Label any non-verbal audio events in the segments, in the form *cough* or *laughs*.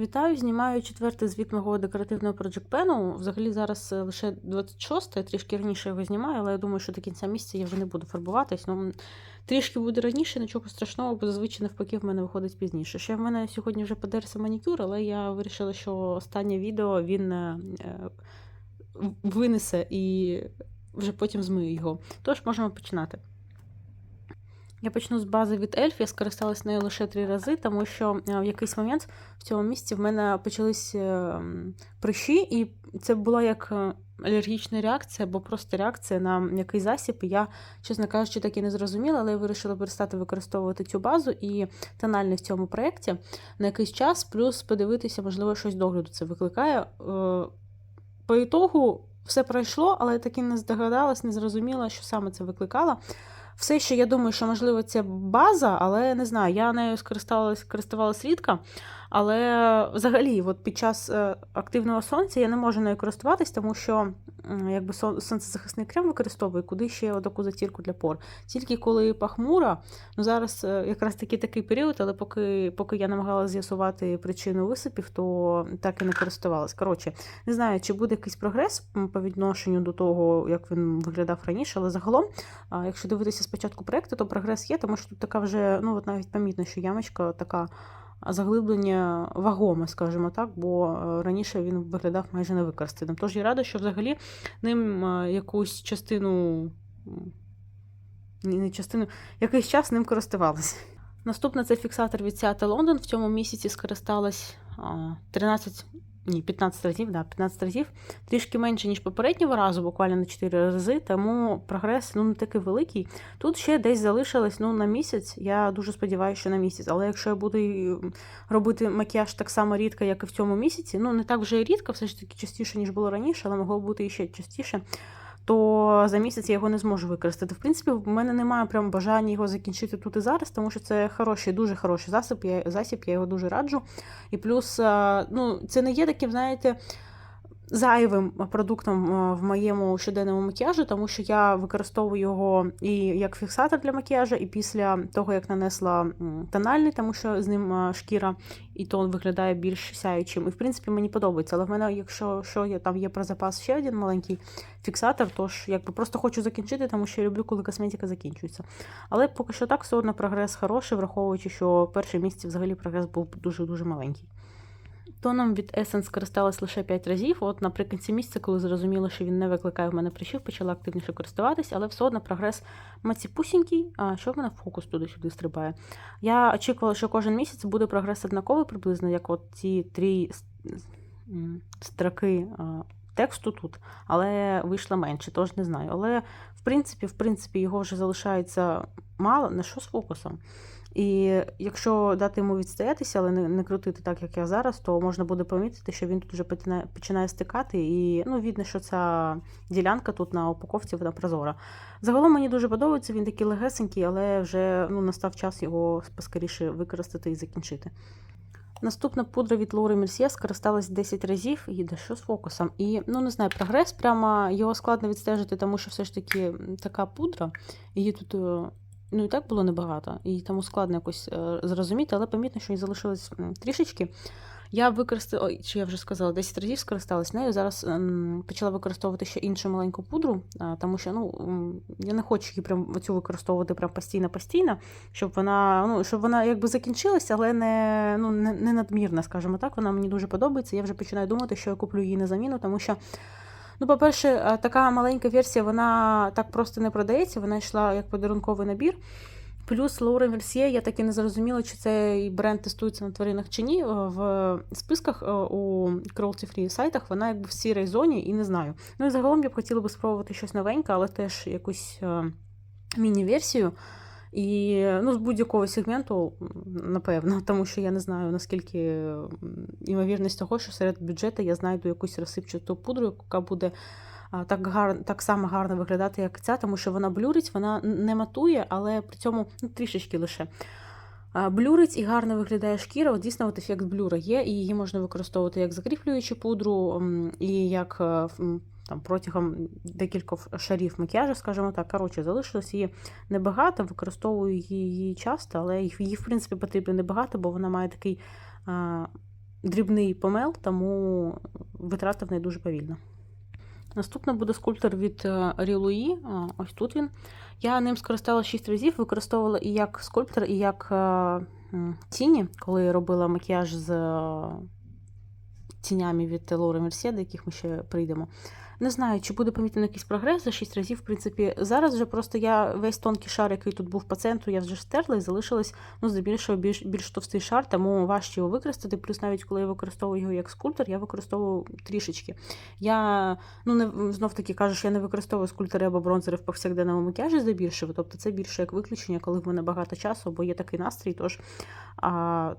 Вітаю, знімаю четвертий звіт мого декоративного Project Pen. Взагалі зараз е, лише 26, я трішки раніше його знімаю, але я думаю, що до кінця місяця я вже не буду фарбуватись. Ну, трішки буде раніше, нічого страшного, бо зазвичай навпаки в мене виходить пізніше. Ще в мене сьогодні вже подерся манікюр, але я вирішила, що останнє відео він е, е, винесе і вже потім змию його. Тож можемо починати. Я почну з бази від Ельф. Я скористалась нею лише три рази, тому що е, в якийсь момент в цьому місці в мене почались е, прищі, і це була як е, алергічна реакція, або просто реакція на який засіб. Я, чесно кажучи, так і не зрозуміла, але я вирішила перестати використовувати цю базу і тональний в цьому проєкті на якийсь час, плюс подивитися, можливо, щось догляду це викликає. По ітогу все пройшло, але я так і не здогадалась, не зрозуміла, що саме це викликало. Все ще я думаю, що можливо це база, але не знаю, я нею скористалась, користувалась рідко. Але взагалі, от під час е, активного сонця я не можу нею користуватись, тому що якби сонцезахисний крем використовую, куди ще таку затірку для пор. Тільки коли пахмура, ну зараз е, якраз таки такий період, але поки, поки я намагалася з'ясувати причину висипів, то так і не користувалась. Коротше, не знаю, чи буде якийсь прогрес по відношенню до того, як він виглядав раніше, але загалом якщо дивитися спочатку проєкту, то прогрес є, тому що тут така вже, ну от навіть помітно, що ямочка така заглиблення вагоме, скажімо так, бо е, раніше він виглядав майже невикористаним. Тож я рада, що взагалі ним е, якусь частину, не частину, якийсь час ним користувалися. Наступна це фіксатор від Seattle London. В цьому місяці скористалась а, 13, ні, 15 разів, да, 15 разів трішки менше, ніж попереднього разу, буквально на 4 рази, тому прогрес ну, не такий великий. Тут ще десь залишилось ну, на місяць. Я дуже сподіваюся, що на місяць. Але якщо я буду робити макіяж так само рідко, як і в цьому місяці, ну не так вже і рідко, все ж таки частіше, ніж було раніше, але могло бути і ще частіше. То за місяць я його не зможу використати. В принципі, в мене немає прям бажання його закінчити тут і зараз, тому що це хороший, дуже хороший засіб. Я, засіб, я його дуже раджу. І плюс, ну, це не є таким, знаєте, зайвим продуктом в моєму щоденному макіяжі, тому що я використовую його і як фіксатор для макіяжу, і після того, як нанесла тональний, тому що з ним шкіра і тон виглядає більш сяючим. І в принципі мені подобається. Але в мене, якщо що є, там є про запас ще один маленький фіксатор, тож якби просто хочу закінчити, тому що я люблю, коли косметика закінчується. Але поки що так, все одно прогрес хороший, враховуючи, що перші місяці взагалі прогрес був дуже-дуже маленький. Тоном від Essence скористалась лише 5 разів. От наприкінці місяця, коли зрозуміла, що він не викликає в мене прищів, почала активніше користуватись, але все одно прогрес маціпусінький, а що в мене фокус туди-сюди стрибає. Я очікувала, що кожен місяць буде прогрес однаковий приблизно, як от ці три строки тексту тут, але вийшло менше, тож не знаю. Але в принципі, в принципі, його вже залишається мало. На що з фокусом? І якщо дати йому відстоятися, але не, не крутити так, як я зараз, то можна буде помітити, що він тут вже починає, починає стикати. І ну, видно, що ця ділянка тут на упаковці вона прозора. Загалом мені дуже подобається, він такий легесенький, але вже ну, настав час його поскоріше використати і закінчити. Наступна пудра від Лори Мерсьє скористалась 10 разів і да що з фокусом. І ну не знаю, прогрес прямо його складно відстежити, тому що все ж таки така пудра, її тут е, ну і так було небагато, і тому складно якось е, зрозуміти, але помітно, що їй залишилось трішечки. Я використала, чи я вже сказала, 10 разів скористалась нею. Зараз ем, почала використовувати ще іншу маленьку пудру, а, тому що ну, я не хочу її прям оцю використовувати прям постійно-постійно, щоб вона, ну, щоб вона якби закінчилася, але не, ну, не, не надмірна, скажімо так. Вона мені дуже подобається. Я вже починаю думати, що я куплю її на заміну, тому що. Ну, по-перше, е, така маленька версія, вона так просто не продається, вона йшла як подарунковий набір. Плюс Лаура Мерсьє, я так і не зрозуміла, чи цей бренд тестується на тваринах чи ні. Е, В списках е, у cruelty-free сайтах вона якби в сірій зоні і не знаю. Ну і загалом я б хотіла би спробувати щось новеньке, але теж якусь міні-версію. І ну, з будь-якого сегменту, напевно, *laughs* тому що я не знаю, наскільки м, ймовірність того, що серед бюджету я знайду якусь розсипчату пудру, яка буде так, гар, так само гарно виглядати, як ця, тому що вона блюрить, вона не матує, але при цьому ну, трішечки лише. Блюрить і гарно виглядає шкіра. От дійсно, от ефект блюра є, і її можна використовувати як закріплюючу пудру, і як е, там, протягом декількох шарів макіяжу, скажімо так. Коротше, залишилось її небагато, використовую її часто, але її, в принципі, потрібно небагато, бо вона має такий а, дрібний помел, тому витрата в неї дуже повільна. Наступна буде скульптор від Рілуї. Ось тут він. Я ним скористала 6 разів, використовувала і як скульптор, і як е, тіні, коли робила макіяж з е, тінями від Лори Мерсє, до яких ми ще прийдемо. Не знаю, чи буде помітно якийсь прогрес за 6 разів. В принципі, зараз вже просто я весь тонкий шар, який тут був по центру, я вже стерла і залишилось ну, здебільшого більш, більш товстий шар, тому важче його використати. Плюс навіть коли я використовую його як скульптор, я використовую трішечки. Я ну не знов таки кажу, що я не використовую скульптори або бронзери в повсякденному макіяжі здебільшого. Тобто це більше як виключення, коли в мене багато часу, бо є такий настрій, тож а,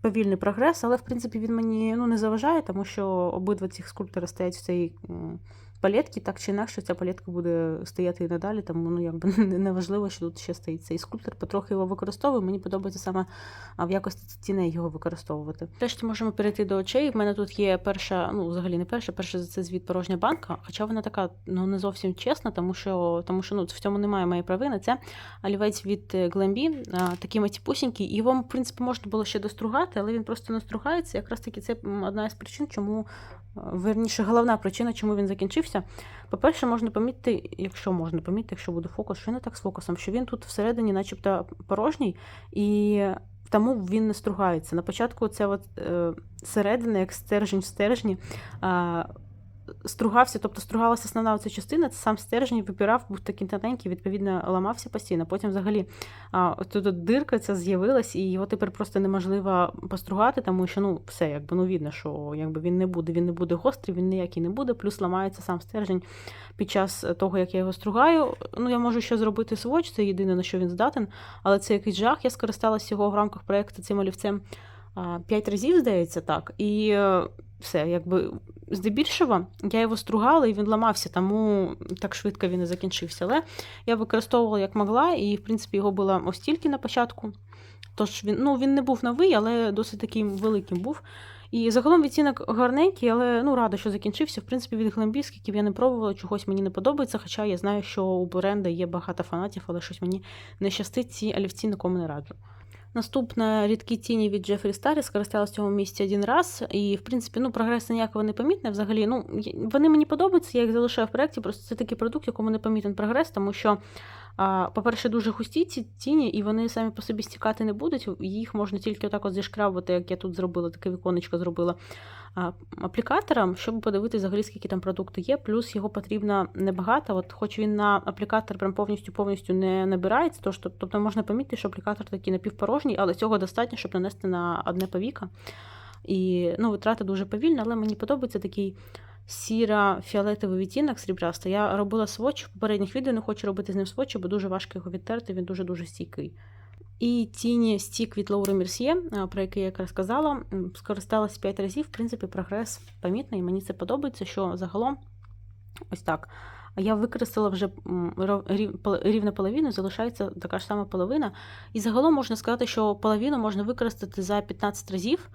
повільний прогрес, але в принципі він мені ну, не заважає, тому що обидва цих скульптори стоять в цій м, палетці, так чи інакше ця палетка буде стояти і надалі, тому ну, якби *laughs* не важливо, що тут ще стоїть цей скульптор. Потрохи його використовую. Мені подобається саме в якості тіней його використовувати. Врешті можемо перейти до очей. В мене тут є перша, ну взагалі не перша, перша це звіт порожня банка, хоча вона така ну не зовсім чесна, тому що тому що ну, в цьому немає моєї провини. Це олівець від Glambi, такий матіпусінький. Його, в принципі, можна було ще достругати, але він просто не стругається. Якраз таки це одна із причин, чому верніше, головна причина, чому він закінчився. По-перше, можна помітити, якщо можна помітити, якщо буде фокус, що не так з фокусом, що він тут всередині, начебто, порожній, і тому він не стругається. На початку це от, е, середина, як стержень в стержні. Е, Стругався, тобто стругалася основна оця частина, це сам стержень випірав, був такий тоненький, відповідно, ламався постійно. Потім взагалі тут дирка ця з'явилась, і його тепер просто неможливо постругати, тому що ну, все, якби ну видно, що якби він не буде, він не буде гострий, він ніякий не буде, плюс ламається сам стержень під час того, як я його стругаю. Ну, я можу ще зробити своч, це єдине, на що він здатен, але це якийсь жах. Я скористалася його в рамках проєкту цим олівцем п'ять разів, здається, так. І е, все, якби здебільшого я його стругала і він ламався, тому так швидко він і закінчився. Але я використовувала як могла, і, в принципі, його було ось тільки на початку. Тож він ну, він не був новий, але досить таким великим був. І загалом відтінок гарненький, але ну, рада, що закінчився. В принципі, від Глембі, скільки я не пробувала, чогось мені не подобається. Хоча я знаю, що у бренда є багато фанатів, але щось мені не щастить, ці олівці нікому не раджу. Наступна рідкі тіні від Джефрі Старі скористалась в місці один раз, і, в принципі, ну, прогрес ніякого не помітне. Взагалі, ну, вони мені подобаються, я їх залишаю в проєкті, просто це такий продукт, якому не помітен прогрес, тому що, по-перше, дуже густі ці тіні, і вони самі по собі стікати не будуть. Їх можна тільки отак от зішкравувати, як я тут зробила, таке віконечко зробила аплікатором, щоб подивитися, взагалі, скільки там продукту є. Плюс його потрібно небагато. От Хоч він на аплікатор прям повністю повністю не набирається, тож, тобто можна помітити, що аплікатор такий напівпорожній, але цього достатньо, щоб нанести на одне повіка. І ну, витрата дуже повільна, але мені подобається такий сіра-фіолетовий відтінок срібляста. Я робила сводч в попередніх відео, не хочу робити з ним сводчі, бо дуже важко його відтерти, він дуже-дуже стійкий. І тіні стік від Лаури Мерсьє, про який я якраз казала, скористалась 5 разів. В принципі, прогрес помітний, і мені це подобається, що загалом ось так. Я використала вже рівно половину, залишається така ж сама половина. І загалом можна сказати, що половину можна використати за 15 разів.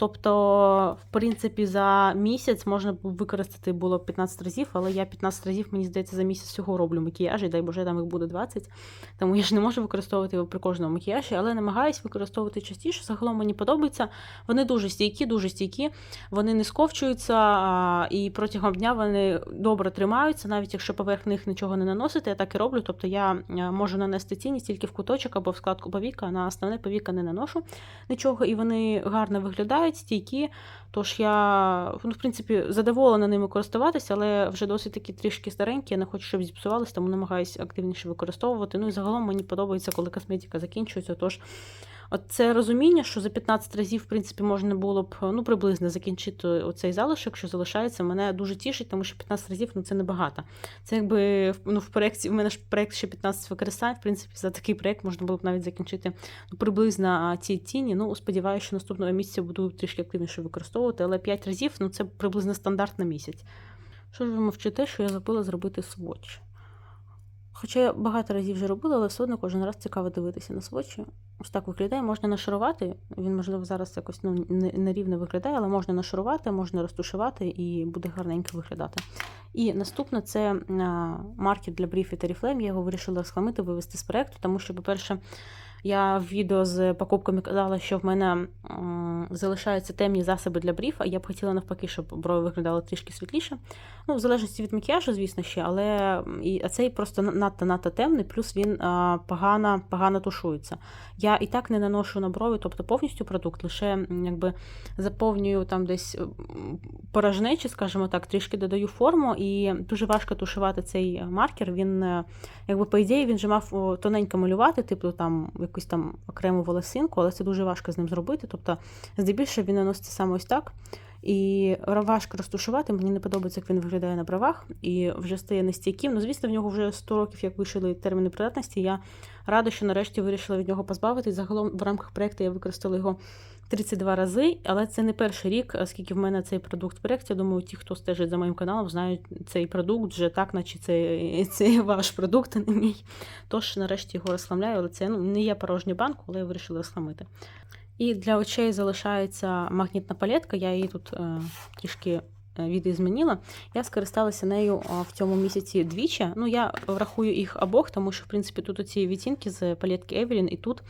Тобто, в принципі, за місяць можна використати було 15 разів, але я 15 разів, мені здається, за місяць всього роблю макіяж, і дай Боже, там їх буде 20. Тому я ж не можу використовувати його при кожному макіяжі, але намагаюсь використовувати частіше. Загалом мені подобається. Вони дуже стійкі, дуже стійкі, вони не сковчуються, і протягом дня вони добре тримаються, навіть якщо поверх них нічого не наносити, я так і роблю. Тобто я можу нанести тіні тільки в куточок або в складку повіка, на основне повіка не наношу нічого, і вони гарно виглядають стійкі. Тож я, ну, в принципі, задоволена ними користуватися, але вже досить таки трішки старенькі, я не хочу, щоб зіпсувалися, тому намагаюся активніше використовувати. Ну і загалом мені подобається, коли косметика закінчується. Тож От це розуміння, що за 15 разів, в принципі, можна було б ну, приблизно закінчити оцей залишок, що залишається, мене дуже тішить, тому що 15 разів ну, це небагато. Це якби ну, в проєкті, в мене ж проєкт ще 15 використань, в принципі, за такий проєкт можна було б навіть закінчити ну, приблизно ці тіні. Ну, сподіваюся, що наступного місяця буду трішки активніше використовувати, але 5 разів ну, це приблизно стандарт на місяць. Що ж ви мовчите, що я забула зробити сводч? Хоча я багато разів вже робила, але все одно кожен раз цікаво дивитися на свочі. Ось так виглядає, можна нашарувати. Він, можливо, зараз якось ну, нерівно виглядає, але можна нашарувати, можна розтушувати і буде гарненько виглядати. І наступне це маркер для бріфі та Oriflame. Я його вирішила схламити, вивести з проєкту, тому що, по-перше, Я в відео з покупками казала, що в мене залишаються темні засоби для брів, а я б хотіла навпаки, щоб брови виглядали трішки світліше. Ну, в залежності від макіяжу, звісно, ще, але і, а цей просто надто-надто темний, плюс він погано, погано тушується. Я і так не наношу на брови, тобто повністю продукт, лише якби заповнюю там десь порожнечі, скажімо так, трішки додаю форму, і дуже важко тушувати цей маркер. Він, е, якби, по ідеї, він же мав тоненько малювати, типу там якусь там окрему волосинку, але це дуже важко з ним зробити. Тобто, здебільшого він наноситься саме ось так. І важко розтушувати, мені не подобається, як він виглядає на бровах і вже стає нестійким. Ну, звісно, в нього вже 100 років, як вийшли терміни придатності. Я рада, що нарешті вирішила від нього позбавитись. Загалом в рамках проєкту я використала його 32 рази, але це не перший рік, оскільки в мене цей продукт в. Я думаю, ті, хто стежить за моїм каналом, знають цей продукт вже так, наче це, це *laughs* ваш продукт, а не мій. Тож, нарешті, його розхламляю, але це ну, не є порожній банк, але я вирішила розхламити. І для очей залишається магнітна палетка, я її тут е, трішки відізмінила. Я скористалася нею в цьому місяці двічі. Ну, я врахую їх обох, тому що, в принципі, тут оці відтінки з палетки Evelyn, і тут.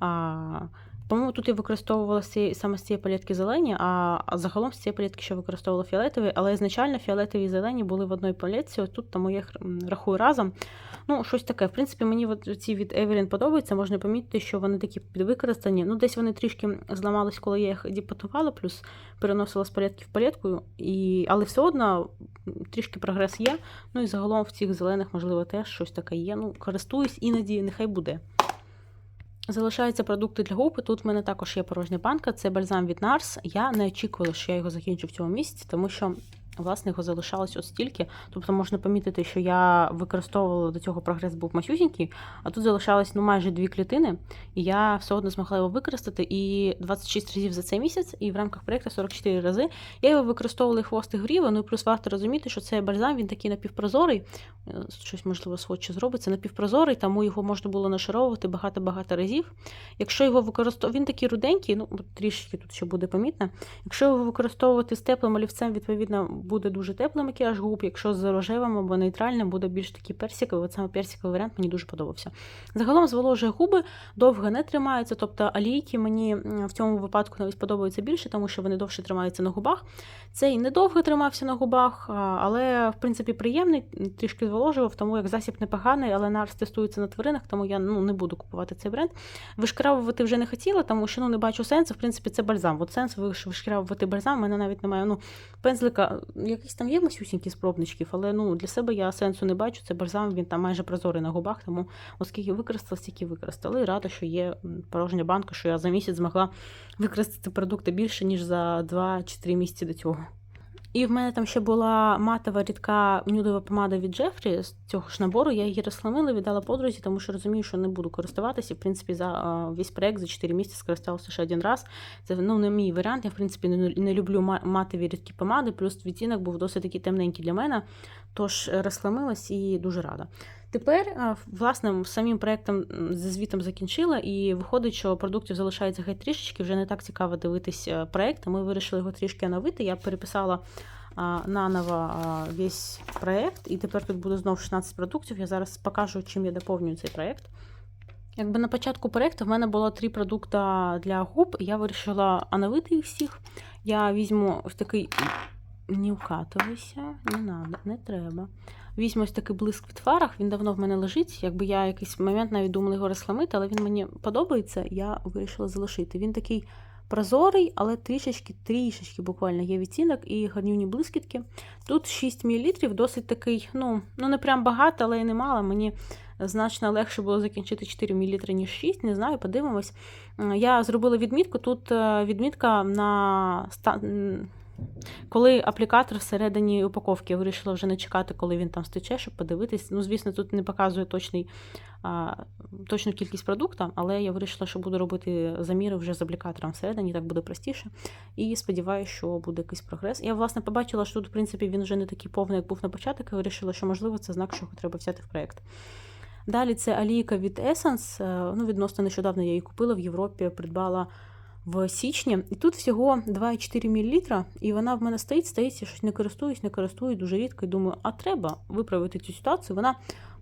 А, по-моєму, тут я використовувала саме з цієї палетки зелені, а загалом з цієї палетки ще використовувала фіолетові, але ізначально фіолетові і зелені були в одній палетці, ось тут тому я їх рахую разом. Ну, щось таке. В принципі, мені ці від Evelyn подобаються. Можна помітити, що вони такі підвикористані. Ну, десь вони трішки зламались, коли я їх діпотувала, плюс переносила з палетки в палетку. І... Але все одно трішки прогрес є. Ну і загалом в цих зелених, можливо, теж щось таке є. Ну, користуюсь іноді, нехай буде. Залишаються продукти для губ. Тут в мене також є порожня банка, це бальзам від Нарс. Я не очікувала, що я його закінчу в цьому місяці, тому що Власне, його залишалось ось стільки. Тобто можна помітити, що я використовувала до цього прогрес був масюсінький, а тут залишалось ну, майже дві клітини, і я все одно змогла його використати. І 26 разів за цей місяць, і в рамках проєкту 44 рази. Я його використовувала і хвостик гріва, ну і плюс варто розуміти, що цей бальзам він такий напівпрозорий, е, щось, можливо, схоче зробиться, напівпрозорий, тому його можна було нашаровувати багато-багато разів. Якщо його використовувати, він такий руденький, ну трішки тут ще буде помітно. Якщо його використовувати з теплим олівцем, відповідно буде дуже теплий макіяж губ, якщо з рожевим або нейтральним буде більш такий персиковий. От саме персиковий варіант мені дуже подобався. Загалом зволожує губи, довго не тримаються, тобто алійки мені в цьому випадку навіть подобаються більше, тому що вони довше тримаються на губах. Цей недовго тримався на губах, але, в принципі, приємний, трішки зволожував, тому як засіб непоганий, але нарс тестується на тваринах, тому я ну, не буду купувати цей бренд. Вишкравувати вже не хотіла, тому що ну, не бачу сенсу. В принципі, це бальзам. От сенс вишкравувати бальзам, у мене навіть немає ну, пензлика якийсь там є масюсінький спробничків, але ну, для себе я сенсу не бачу. Це бальзам, він там майже прозорий на губах, тому оскільки використала, стільки використала. І рада, що є порожня банка, що я за місяць змогла використати продукти більше, ніж за 2-3 місяці до цього. І в мене там ще була матова рідка нюдова помада від Джефрі з цього ж набору. Я її розсламила, віддала подрузі, тому що розумію, що не буду користуватися. В принципі, за весь проект за 4 місяці скористалася ще один раз. Це ну, не мій варіант. Я в принципі не, люблю матові рідкі помади, плюс відтінок був досить такий темненький для мене. Тож розсламилась і дуже рада. Тепер, власне, самим проєктом зі звітом закінчила, і виходить, що продуктів залишається геть трішечки, вже не так цікаво дивитись проєкт. Ми вирішили його трішки оновити. Я переписала наново весь проєкт, і тепер тут буде знову 16 продуктів. Я зараз покажу, чим я доповнюю цей проєкт. Якби на початку проєкту в мене було три продукти для губ, я вирішила оновити їх всіх. Я візьму ось такий. Не вкатувайся, не надо, не треба. Візьму ось такий блиск від фарах, він давно в мене лежить. Якби я якийсь момент навіть думала його розхламити, але він мені подобається, я вирішила залишити. Він такий прозорий, але трішечки, трішечки буквально є відтінок і гарнівні блискітки. Тут 6 мл, досить такий, ну, ну не прям багато, але і немало. Мені значно легше було закінчити 4 мл, ніж 6, не знаю, подивимось. Я зробила відмітку. Тут е, відмітка на коли аплікатор всередині упаковки, я вирішила вже не чекати, коли він там стече, щоб подивитись. Ну, звісно, тут не показує точний, а, точну кількість продукту, але я вирішила, що буду робити заміри вже з аплікатором всередині, так буде простіше. І сподіваюся, що буде якийсь прогрес. Я, власне, побачила, що тут, в принципі, він вже не такий повний, як був на початок, і вирішила, що, можливо, це знак, що треба взяти в проєкт. Далі це алійка від Essence. Е, ну, Відносно нещодавно я її купила в Європі, придбала в січні. І тут всього 2,4 мл, і вона в мене стоїть, стоїть, я щось не користуюсь, не користуюсь дуже рідко і думаю, а треба виправити цю ситуацію. Вона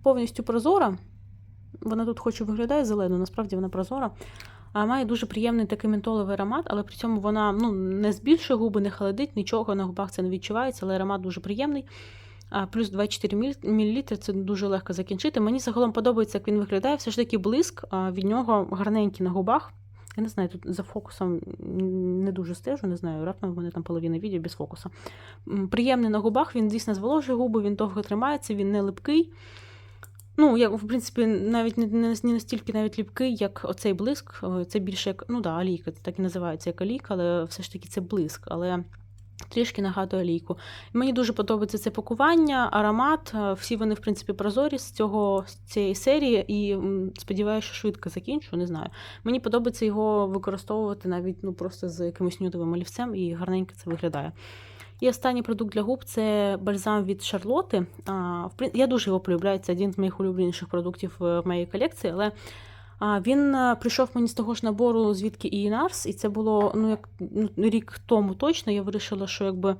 повністю прозора. Вона тут хоч і виглядає зеленою, насправді вона прозора. А має дуже приємний такий ментоловий аромат, але при цьому вона ну, не збільшує губи, не холодить, нічого на губах це не відчувається, але аромат дуже приємний. А, плюс 24 мл це дуже легко закінчити. Мені загалом подобається, як він виглядає. Все ж таки блиск, а від нього гарненький на губах. Я не знаю, тут за фокусом не дуже стежу, не знаю, раптом в мене там половина відео без фокуса. Приємний на губах, він дійсно зволожує губи, він довго тримається, він не липкий. Ну, я, в принципі, навіть не, настільки навіть ліпкий, як оцей блиск. Це більше як, ну да, алійка, так і називається як аліка, але все ж таки це блиск. Але трішки нагадує олійку. Мені дуже подобається це пакування, аромат. е, Всі вони, в принципі, прозорі з цього з цієї серії, і сподіваюся, що швидко закінчу, не знаю. Мені подобається його використовувати навіть ну, просто з якимось нюдовим олівцем, і гарненько це виглядає. І останній продукт для губ це бальзам від Шарлоти. Я дуже його полюбляю, це один з моїх улюбленіших продуктів в моїй колекції, але він е, прийшов мені з того ж набору, звідки і Нарс, і це було ну, як ну, рік тому точно. Я вирішила, що якби.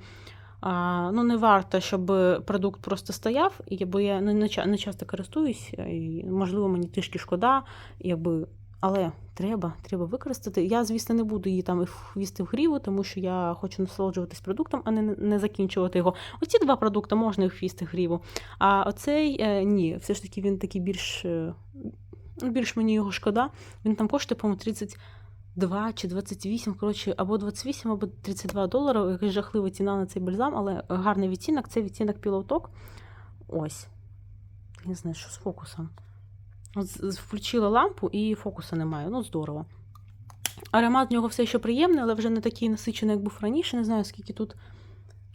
Ну, не варто, щоб продукт просто стояв, бо я не, часто користуюсь, і, можливо, мені трішки шкода, якби, але треба, треба використати. Я, звісно, не буду її там ввісти в гріву, тому що я хочу насолоджуватись продуктом, а не, не закінчувати його. Оці два продукти можна їх ввісти в гріву. А оцей е, ні, все ж таки він такий більш, е, більш мені його шкода. Він там коштує, по-моєму, 32 чи 28, коротше, або 28, або 32 долари. Якась жахлива ціна на цей бальзам, але гарний відтінок. Це відтінок Talk. Ось. Не знаю, що з фокусом. Включила лампу і фокуса немає. Ну, здорово. Аромат в нього все ще приємний, але вже не такий насичений, як був раніше. Не знаю, скільки тут.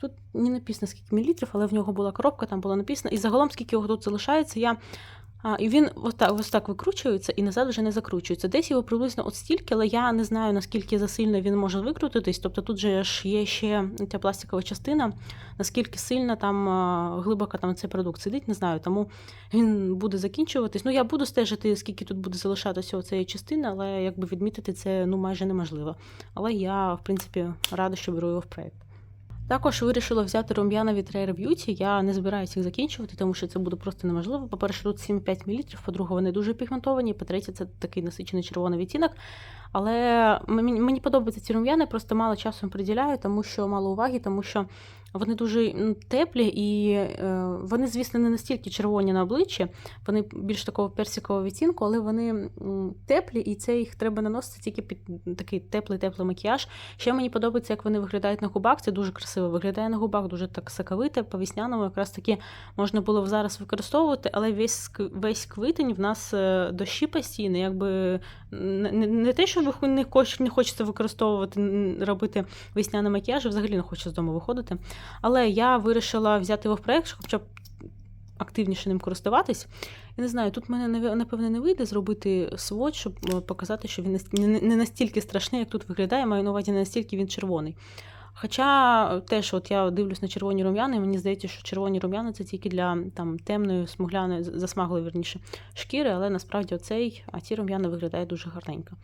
Тут не написано, скільки мілітрів, але в нього була коробка, там було написано. І загалом, скільки його тут залишається, я. А, і він ось так, ось так викручується і назад вже не закручується. Десь його приблизно от стільки, але я не знаю, наскільки засильно він може викрутитись. Тобто тут же ж є ще ця пластикова частина, наскільки сильно там а, глибоко там цей продукт сидить, не знаю. Тому він буде закінчуватись. Ну, я буду стежити, скільки тут буде залишатися цієї частини, але якби відмітити це ну майже неможливо. Але я, в принципі, рада, що беру його в проект. Також вирішила взяти рум'яна від Rare Beauty. Я не збираюся їх закінчувати, тому що це буде просто неможливо. По-перше, тут 7,5 мл, по-друге, вони дуже пігментовані, по-третє, це такий насичений червоний відтінок. Але мені, подобаються ці рум'яни, просто мало часу приділяю, тому що мало уваги, тому що вони дуже теплі і е, вони, звісно, не настільки червоні на обличчі, вони більш такого персикового відтінку, але вони теплі, і це їх треба наносити тільки під такий теплий-теплий макіяж. Ще мені подобається, як вони виглядають на губах. Це дуже красиво виглядає на губах, дуже так соковите, по весняному. Якраз таки можна було б зараз використовувати, але весь весь квитень в нас е, дощі постійно, якби не, не- те, що ви не, хоч, не хочеться використовувати, робити весняний макіяж, взагалі не хочу з дому виходити. Але я вирішила взяти його в проєкт, хоча б активніше ним користуватись. Я не знаю, тут мене напевне не вийде зробити сводч, щоб е, показати, що він не- настільки страшний, як тут виглядає, маю на увазі не настільки він червоний. Хоча теж от я дивлюсь на червоні рум'яни, мені здається, що червоні рум'яни це тільки для там темної, смугляної, засмаглої верніше шкіри, але насправді оцей, а ці рум'яни виглядають дуже гарненько.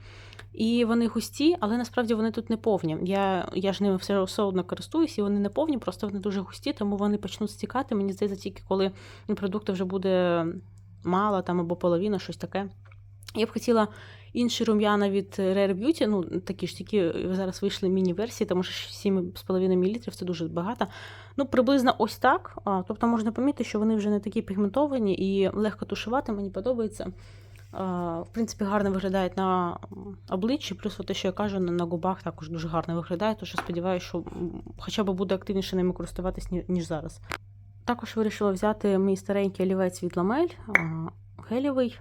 І вони густі, але насправді вони тут не повні. Я, я ж ними все, все одно користуюсь, і вони не повні, просто вони дуже густі, тому вони почнуть стікати. Мені здається, тільки коли продукту вже буде мало там або половина, щось таке. Я б хотіла інші рум'яна від Rare Beauty, ну такі ж тільки зараз вийшли міні-версії, тому що 7,5 мл це дуже багато. Ну, приблизно ось так. Тобто можна помітити, що вони вже не такі пігментовані і легко тушувати, мені подобається. В принципі, гарно виглядають на обличчі, плюс те, що я кажу, на губах також дуже гарно виглядає, тому що сподіваюся, що хоча б буде активніше ними користуватись, ніж зараз. Також вирішила взяти мій старенький олівець від Ламель, а, гелєвий.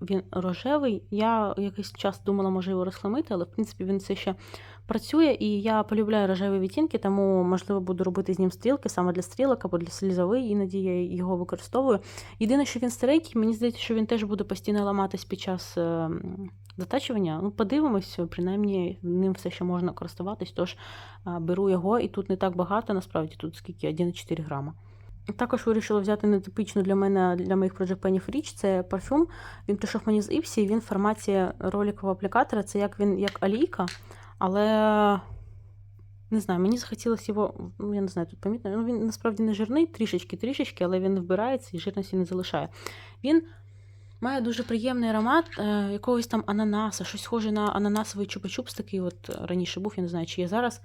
Він рожевий. Я якийсь час думала, може його розхламити, але в принципі він все ще працює, і я полюбляю рожеві відтінки, тому можливо буду робити з ним стрілки саме для стрілок або для слізовий, іноді я його використовую. Єдине, що він старенький, мені здається, що він теж буде постійно ламатись під час е, затачування. Ну, подивимось, принаймні ним все ще можна користуватись, тож а, беру його, і тут не так багато, насправді тут скільки 1,4 грама. Також вирішила взяти нетипічну для мене для моїх Penny Rich, це парфюм. Він прийшов мені з Ipsy, він в форматі роликового аплікатора. Це як він як олійка, але не знаю, мені захотілося його, ну я не знаю, тут помітно. Ну, він насправді не жирний, трішечки-трішечки, але він вбирається і жирності не залишає. Він Має дуже приємний аромат е, якогось там ананаса, щось схоже на ананасовий чупа-чупс такий от раніше був, я не знаю, чи є зараз.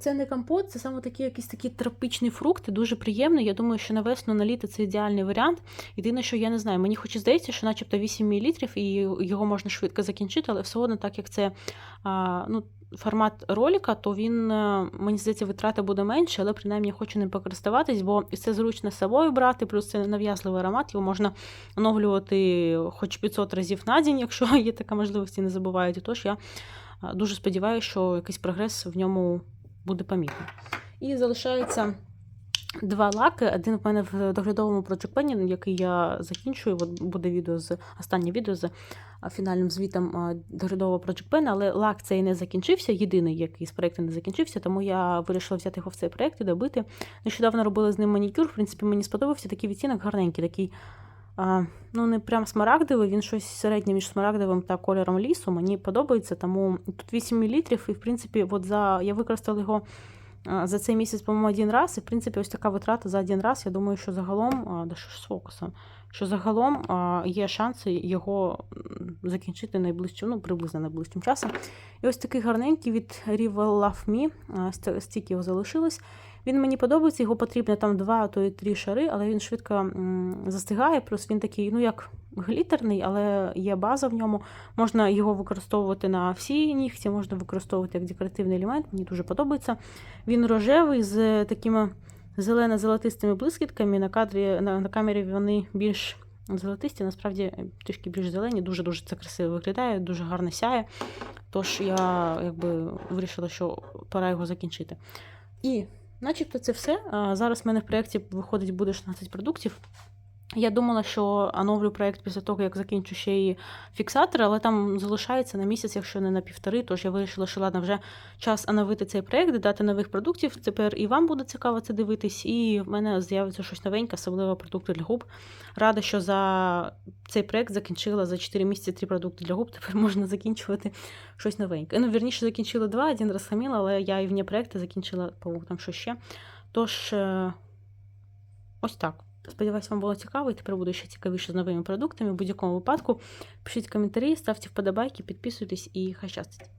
Це не компот, це саме такі якісь такі тропічні фрукти, дуже приємний. Я думаю, що на весну на літо це ідеальний варіант. Єдине, що я не знаю, мені хоч і здається, що начебто 8 мл і його можна швидко закінчити, але все одно, так як це а, ну, формат ролика, то він, е, мені здається, витрати буде менше, але принаймні хочу ним покористуватись, бо це зручно з собою брати, плюс це нав'язливий аромат, його можна оновлювати хоч 500 разів на день, якщо *laughs* є така можливість, і не забувайте. Тож я дуже сподіваюся, що якийсь прогрес в ньому буде помітний. І залишається два лаки. Один в мене в доглядовому Pen, який я закінчую. Буде відео з останнє відео з фінальним звітом доглядового Pen, але лак цей не закінчився. Єдиний, який з проєкту не закінчився, тому я вирішила взяти його в цей проєкт і добити. Нещодавно робила з ним манікюр. В принципі, мені сподобався такий відтінок гарненький, такий. Ну, не прям смарагдовий, він щось середнє між смарагдовим та кольором лісу. Мені подобається, тому тут 8 мл, і в принципі, от за я використала його за цей місяць, по-моєму, один раз. І в принципі, ось така витрата за один раз. Я думаю, що загалом, да що ж з фокусом, що загалом є шанси його закінчити найближчим, ну, приблизно найближчим часом. І ось такий гарненький від Rival Love Me, стільки його залишилось. Він мені подобається, його потрібно там два, то й три шари, але він швидко застигає. Плюс він такий, ну як глітерний, але є база в ньому. Можна його використовувати на всі нігті, можна використовувати як декоративний елемент. Мені дуже подобається. Він рожевий з такими зелено-золотистими блискітками. На кадрі на, на камері вони більш золотисті, насправді е, трішки більш зелені. Дуже дуже це красиво виглядає, дуже гарно сяє. Тож я якби вирішила, що пора його закінчити. І Начебто це все. Зараз в мене в проєкті виходить буде 16 продуктів. Я думала, що оновлю проєкт після того, як закінчу ще і фіксатор, але там залишається на місяць, якщо не на півтори. Тож я вирішила, що ладно, вже час оновити цей проєкт, додати нових продуктів. Тепер і вам буде цікаво це дивитись, і в мене з'явиться щось новеньке, особливо продукти для губ. Рада, що за цей проєкт закінчила за 4 місяці 3 продукти для губ. Тепер можна закінчувати щось новеньке. Ну, вірніше, закінчила два, один раз хаміла, але я і вне проєкту закінчила, по там що ще. Тож, е, ось так. Сподіваюсь, вам було цікаво, і тепер буду ще цікавіше з новими продуктами. В будь-якому випадку пишіть коментарі, ставте вподобайки, підписуйтесь і хай щастить.